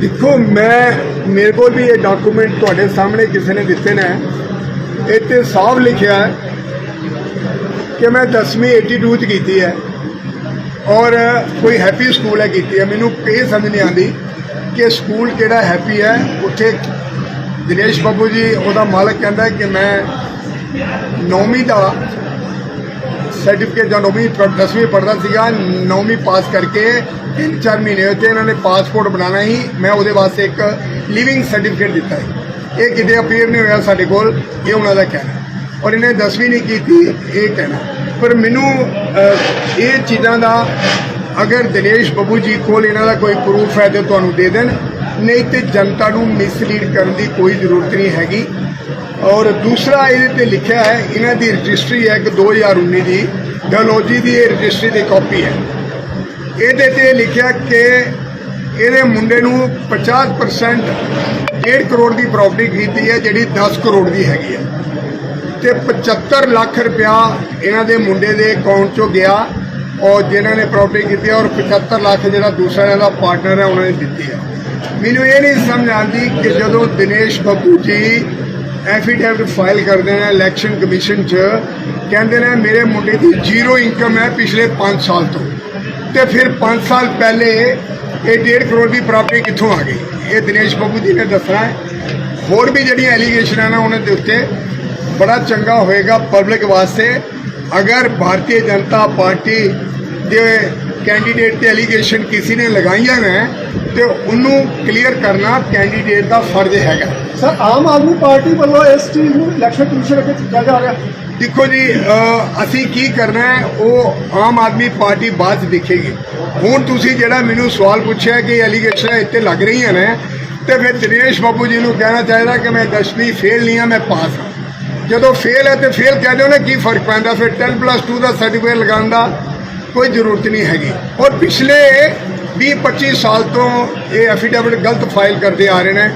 ਦੇਖੋ, ਮੈਂ, ਮੇਰੇ ਕੋਲ ਵੀ ਇਹ ਡਾਕੂਮੈਂਟ ਤੁਹਾਡੇ ਸਾਹਮਣੇ ਕਿਸੇ ਨੇ ਦਿੱਤੇ ਨੇ। ਇੱਥੇ ਸਾਫ਼ ਲਿਖਿਆ ਹੈ ਕਿ ਮੈਂ 10ਵੀਂ 82 ਚ ਕੀਤੀ ਹੈ ਔਰ ਕੋਈ ਹੈਪੀ ਸਕੂਲ ਹੈ ਕੀਤੀ ਹੈ। ਮੈਨੂੰ ਇਹ ਸਮਝ ਨਹੀਂ ਆਂਦੀ ਕਿ ਸਕੂਲ ਕਿਹੜਾ ਹੈਪੀ ਹੈ। ਉੱਥੇ ਦਿਨੇਸ਼ ਬਾਬੂ ਜੀ, ਉਹਦਾ ਮਾਲਕ ਕਹਿੰਦਾ ਕਿ ਮੈਂ ਨੌਵੀਂ ਦਾ ਸਰਟੀਫਿਕੇਟ ਜਾਂ ਨੌਵੀਂ ਪ- ਦਸਵੀਂ ਪੜ੍ਹਦਾ ਸੀਗਾ, ਨੌਵੀਂ ਪਾਸ ਕਰਕੇ ਤਿੰਨ ਚਾਰ ਮਹੀਨੇ ਉੱਤੇ ਇਹਨਾਂ ਨੇ ਪਾਸਪੋਰਟ ਬਣਾਉਣਾ ਹੀ ਮੈਂ ਉਹਦੇ ਵਾਸਤੇ ਇੱਕ ਲਿਵਿੰਗ ਸਰਟੀਫਿਕੇਟ ਦਿੱਤਾ ਹੈ ਇਹ ਕਿਤੇ ਅਪੀਅਰ ਨਹੀਂ ਹੋਇਆ ਸਾਡੇ ਕੋਲ, ਇਹ ਉਹਨਾਂ ਦਾ ਕਹਿਣਾ। ਔਰ ਇਹਨੇ ਦਸਵੀਂ ਨਹੀਂ ਕੀਤੀ, ਇਹ ਕਹਿਣਾ। ਪਰ ਮੈਨੂੰ ਇਹ ਚੀਜ਼ਾਂ ਦਾ ਅਗਰ ਦਿਨੇਸ਼ ਬੱਬੂ ਜੀ ਕੋਲ ਇਹਨਾਂ ਦਾ ਕੋਈ ਪ੍ਰੂਫ ਹੈ ਤੇ ਤੁਹਾਨੂੰ ਦੇ ਦੇਣ। ਨਹੀਂ ਤੇ ਜਨਤਾ ਨੂੰ ਮਿਸਲੀਡ ਕਰਨ ਦੀ ਕੋਈ ਜ਼ਰੂਰਤ ਨਹੀਂ ਹੈਗੀ। ਔਰ ਦੂਸਰਾ ਇਹਦੇ ਤੇ ਲਿਖਿਆ ਹੈ, ਇਹਨਾਂ ਦੀ ਰਜਿਸਟਰੀ ਹੈ ਕਿ 2019 ਦੀ। ਡਲੋਜੀ ਦੀ ਇਹ ਰਜਿਸਟਰੀ ਦੀ ਕਾਪੀ ਹੈ। ਇਹਦੇ ਤੇ ਲਿਖਿਆ ਕਿ ਇਹਦੇ ਮੁੰਡੇ ਨੂੰ 50% 1.5 ਕਰੋੜ ਦੀ ਪ੍ਰਾਪਰਟੀ ਖਰੀਦੀ ਹੈ, ਜਿਹੜੀ 10 ਕਰੋੜ ਦੀ ਹੈਗੀ ਹੈ। ਤੇ 75 ਲੱਖ ਰੁਪਇਆ ਇਹਨਾਂ ਦੇ ਮੁੰਡੇ ਦੇ ਅਕਾਊਂਟ ਚੋਂ ਗਿਆ ਔਰ ਜਿਨ੍ਹਾਂ ਨੇ ਪ੍ਰਾਪਰਟੀ ਕੀਤੀ ਹੈ ਔਰ 75 ਲੱਖ ਜਿਹੜਾ ਦੂਸਰਾ ਇਹਨਾਂ ਦਾ ਪਾਰਟਨਰ ਹੈ, ਉਹਨਾਂ ਨੇ ਦਿੱਤੀ ਹੈ। ਮੈਨੂੰ ਇਹ ਨਹੀਂ ਸਮਝ ਆਉਂਦੀ ਕਿ ਜਦੋਂ ਦਿਨੇਸ਼ ਬੱਬੂ ਜੀ ਐਫੀਡੈਵਿਟ ਫਾਈਲ ਕਰਦੇ ਨੇ ਇਲੈਕਸ਼ਨ ਕਮਿਸ਼ਨ 'ਚ, ਕਹਿੰਦੇ ਨੇ ਮੇਰੇ ਮੁੰਡੇ ਦੀ ਜ਼ੀਰੋ ਇਨਕਮ ਹੈ ਪਿਛਲੇ 5 ਸਾਲ ਤੋਂ। ਤੇ ਫਿਰ 5 ਸਾਲ ਪਹਿਲੇ ਇਹ 1.5 ਕਰੋੜ ਦੀ ਪ੍ਰਾਪਰਟੀ ਕਿੱਥੋਂ ਆ ਗਈ? ਇਹ ਦਿਨੇਸ਼ ਬੱਬੂ ਜੀ ਨੇ ਦੱਸਣਾ ਹੋਰ ਵੀ ਜਿਹੜੀਆਂ ਐਲੀਗੇਸ਼ਨਾਂ ਨੇ ਉਹਨਾਂ ਦੇ ਉੱਤੇ ਬੜਾ ਚੰਗਾ ਹੋਏਗਾ ਪਬਲਿਕ ਵਾਸਤੇ। ਅਗਰ ਭਾਰਤੀ ਜਨਤਾ ਪਾਰਟੀ ਦੇ ਕੈਂਡੀਡੇਟ ਤੇ ਐਲੀਗੇਸ਼ਨ ਕਿਸੇ ਨੇ ਲਗਾਈਆਂ ਨੇ ਤੇ ਉਹਨੂੰ ਕਲੀਅਰ ਕਰਨਾ ਕੈਂਡੀਡੇਟ ਦਾ ਫਰਜ਼ ਹੈਗਾ। ਸਰ ਆਮ ਆਦਮੀ ਪਾਰਟੀ ਵੱਲੋਂ ਇਸ ਚੀਜ਼ ਨੂੰ ਇਲੈਕਸ਼ਨ ਕਮਿਸ਼ਨ ਅੱਗੇ ਚੁੱਕਿਆ ਜਾ ਰਿਹਾ। ਦੇਖੋ ਜੀ ਅਸੀਂ ਕੀ ਕਰਨਾ ਹੈ ਉਹ ਆਮ ਆਦਮੀ ਪਾਰਟੀ ਬਾਅਦ ਦੇਖੇਗੀ। ਹੁਣ ਤੁਸੀਂ ਜਿਹੜਾ ਮੈਨੂੰ ਸਵਾਲ ਪੁੱਛਿਆ ਕਿ ਐਲੀਗੇਸ਼ਨ ਇੱਥੇ ਲੱਗ ਰਹੀਆਂ ਨੇ ਤੇ ਫਿਰ ਦਿਨੇਸ਼ ਬਾਬੂ ਜੀ ਨੂੰ ਕਹਿਣਾ ਚਾਹੀਦਾ ਕਿ ਮੈਂ 10ਵੀਂ ਫੇਲ ਨਹੀਂ ਆ ਮੈਂ ਪਾਸ ਹਾਂ। ਜਦੋਂ ਫੇਲ ਹੈ ਤੇ ਫੇਲ ਕਹਿ ਦਿਓ ਨਾ ਕੀ ਫ਼ਰਕ ਪੈਂਦਾ? ਫਿਰ 10 2 ਦਾ ਸਰਟੀਫਿਕੇਟ ਲਗਾਉਣ ਦਾ ਕੋਈ ਜ਼ਰੂਰਤ ਨਹੀਂ ਹੈਗੀ। ਔਰ ਪਿਛਲੇ 20 25 ਸਾਲ ਤੋਂ ਇਹ ਐਫੀਡੇਵਿਟ ਗਲਤ ਫਾਈਲ ਕਰਦੇ ਆ ਰਹੇ ਨੇ।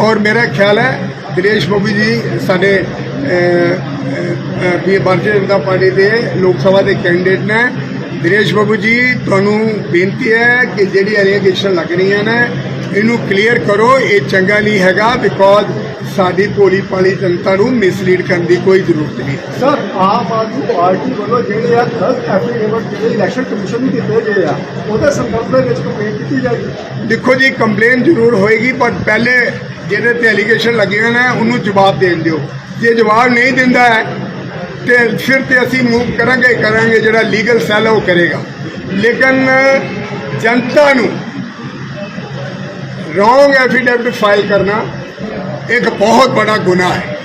ਔਰ ਮੇਰਾ ਖਿਆਲ ਹੈ, ਦਿਨੇਸ਼ ਬਾਬੂ ਜੀ ਸਾਡੇ ਵੀ ਭਾਰਤੀ ਜਨਤਾ ਪਾਰਟੀ ਦੇ ਲੋਕ ਸਭਾ ਦੇ ਕੈਂਡੀਡੇਟ ਨੇ। ਦਿਨੇਸ਼ ਬਾਬੂ ਜੀ, ਤੁਹਾਨੂੰ ਬੇਨਤੀ ਹੈ ਕਿ ਜਿਹੜੀ ਐਲੀਗੇਸ਼ਨ ਲੱਗ ਰਹੀਆਂ ਨੇ, ਇਹਨੂੰ ਕਲੀਅਰ ਕਰੋ। ਇਹ ਚੰਗਾ ਨਹੀਂ ਹੈਗਾ ਬਿਕੋਜ਼ ਸਾਡੀ ਭੋਲੀ ਭਾਲੀ ਜਨਤਾ ਨੂੰ ਮਿਸਲੀਡ ਕਰਨ ਦੀ ਕੋਈ ਜ਼ਰੂਰਤ ਨਹੀਂ। ਸਰ ਆਮ ਆਦਮੀ ਪਾਰਟੀ ਵੱਲੋਂ ਜਿਹੜੇ ਆ ਗਲਤ ਐਫੀਡੇਵਿਟ ਜਿਹੜੇ ਇਲੈਕਸ਼ਨ ਕਮਿਸ਼ਨ ਨੂੰ ਦਿੱਤੇ ਗਏ ਆ ਉਹਦੇ ਸੰਦਰਭ ਦੇ ਵਿੱਚ ਕੰਪਲੇਂਟ ਕੀਤੀ ਜਾਏਗੀ? ਦੇਖੋ ਜੀ ਕੰਪਲੇਨ ਜ਼ਰੂਰ ਹੋਏਗੀ ਪਰ ਪਹਿਲੇ ਜਿਹਦੇ ਤੇ ਐਲੀਗੇਸ਼ਨ ਲੱਗੀਆਂ ਨੇ ਉਹਨੂੰ ਜਵਾਬ ਦੇਣ ਦਿਓ। ਜੇ ਜਵਾਬ ਨਹੀਂ ਦਿੰਦਾ ਹੈ ਤੇ ਫਿਰ ਤੇ ਅਸੀਂ ਮੂਵ ਕਰਾਂਗੇ ਕਰਾਂਗੇ ਜਿਹੜਾ ਲੀਗਲ ਸੈੱਲ ਉਹ ਕਰੇਗਾ। ਲੇਕਿਨ ਜਨਤਾ ਨੂੰ ਰੋਂਗ ਐਫੀਡੇਵਿਟ ਫਾਈਲ ਕਰਨਾ ਇੱਕ ਬਹੁਤ ਬੜਾ ਗੁਨਾਹ ਹੈ।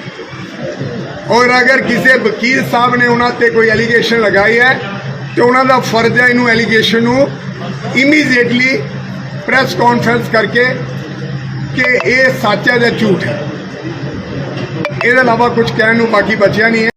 ਔਰ ਅਗਰ ਕਿਸੇ ਵਕੀਲ ਸਾਹਿਬ ਨੇ ਉਹਨਾਂ ਤੇ ਕੋਈ ਐਲੀਗੇਸ਼ਨ ਲਗਾਈ ਹੈ, ਤੇ ਉਹਨਾਂ ਦਾ ਫਰਜ਼ ਹੈ ਇਹਨੂੰ ਐਲੀਗੇਸ਼ਨ ਨੂੰ ਇਮੀਡੀਏਟਲੀ ਪ੍ਰੈਸ ਕਾਨਫਰੰਸ ਕਰਕੇ ਕਿ ਇਹ ਸੱਚ ਹੈ ਜਾਂ ਝੂਠ ਹੈ। ਇਹਦੇ ਇਲਾਵਾ ਕੁਝ ਕਹਿਣ ਨੂੰ ਬਾਕੀ ਬਚਿਆ ਨਹੀਂ ਹੈ।